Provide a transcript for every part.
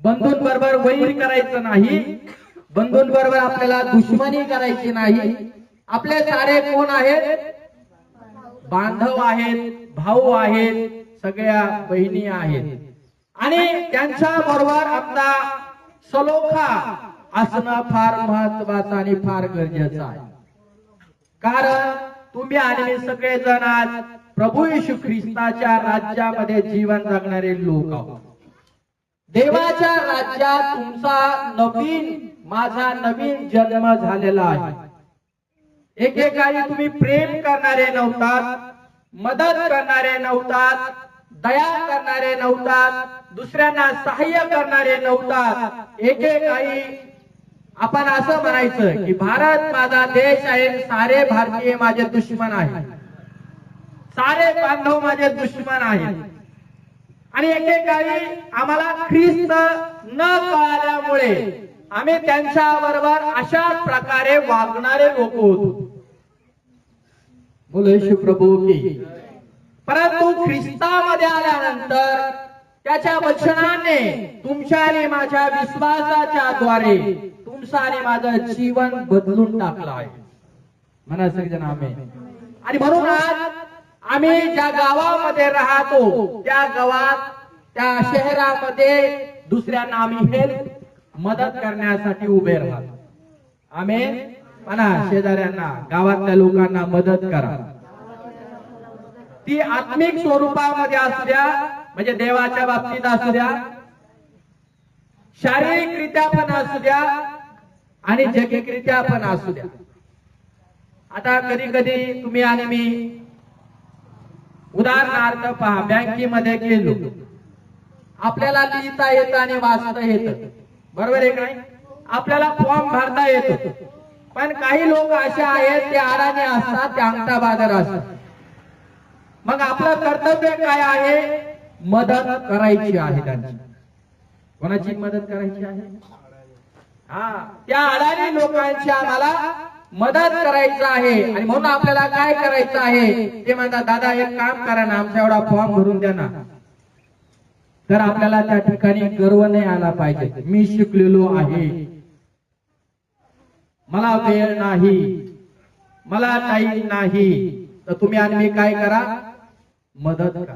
बंधूंबरोबर वैर करायचं नाही. बंधूंबरोबर आपल्याला दुश्मनी करायची नाही. आपले सारे कोण आहेत? बांधव आहेत भाऊ आहेत सगळ्या बहिणी आहेत. आणि त्यांच्या बरोबर आपला सलोखा असणं फार महत्वाचं आणि फार गरजेचं आहे. कारण तुम्ही आणि मी सगळेजण आज प्रभू येशू ख्रिस्ताच्या राज्यामध्ये जीवन जगणारे लोक आहोत. देवाच्या राज्यात तुमचा नवीन माझा नवीन जन्म झालेला आहे. एकेकाळी तुम्ही प्रेम करणारे नव्हतात मदत करणारे नव्हतात दया करणारे नव्हतात दुसऱ्यांना सहाय्य करणारे नव्हतात. एकेकाळी आपण असं म्हणायचं की भारत माझा देश आहे सारे भारतीय माझे दुश्मन आहेत. सारे बांधव माझे दुश्मन आहेत. आणि एकेकाळी आम्हाला ख्रिस्त न कळाल्यामुळे आम्ही त्यांच्या बरोबर अशा प्रकारे वागणारे लोक होतो. बोलो प्रभू की. परंतु ख्रिस्तामध्ये आल्यानंतर त्याच्या वचनाने तुमच्या आणि माझ्या विश्वासाच्या द्वारे तुमचं आणि माझं जीवन बदलून टाकलं आहे. म्हणा सगळेजण आम्ही आणि म्हणून आज आम्ही ज्या गावामध्ये राहतो त्या गावात त्या शहरामध्ये दुसऱ्यांना आम्ही हेल्प मदत करण्यासाठी उभे राहतो. आम्ही म्हणा शेजाऱ्यांना गावातल्या लोकांना मदत करा. ती आत्मिक स्वरूपामध्ये असू द्या म्हणजे देवाच्या बाबतीत असू द्या शारीरिकरित्या पण असू द्या आणि जगिकरित्या पण असू द्या. आता कधी कधी तुम्ही आणि मी उदाहरणार्थ पहा बँकेमध्ये गेलो. आपल्याला लिहिता येतं आणि वाचता येतं. बरोबर आहे काय आपल्याला फॉर्म भरता येतो. पण काही लोक असे आहेत ते आराने असतात ते अंगठा बाजार असतात. मग आपलं कर्तव्य काय आहे? मदत करायची आहे त्यांची. कोणाची मदत करायची आहे? हा त्या अडाणी लोकांची आम्हाला मदत करायचं आहे. आणि म्हणून आपल्याला काय करायचं आहे? ते म्हणतात दादा एक काम करा ना आमचा एवढा फॉर्म भरून द्या ना. तर आपल्याला त्या ठिकाणी गर्व नाही आला पाहिजे. मी शिकलेलो आहे. मला वेळ नाही. मला टाईम नाही. तर तुम्ही आणि काय करा? मदत करा.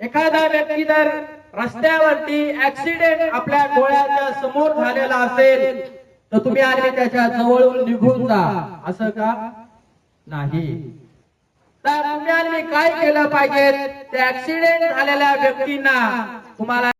एखादा व्यक्ती जर रस्त्यावरती ऍक्सिडेंट आपल्या डोळ्याच्या समोर झालेला असेल तर तुम्ही आणि त्याच्या जवळून निघून जा. असं का? नाही. तर तुम्ही मी काय केलं पाहिजे? त्या ऍक्सिडेंट झालेल्या व्यक्तींना तुम्हाला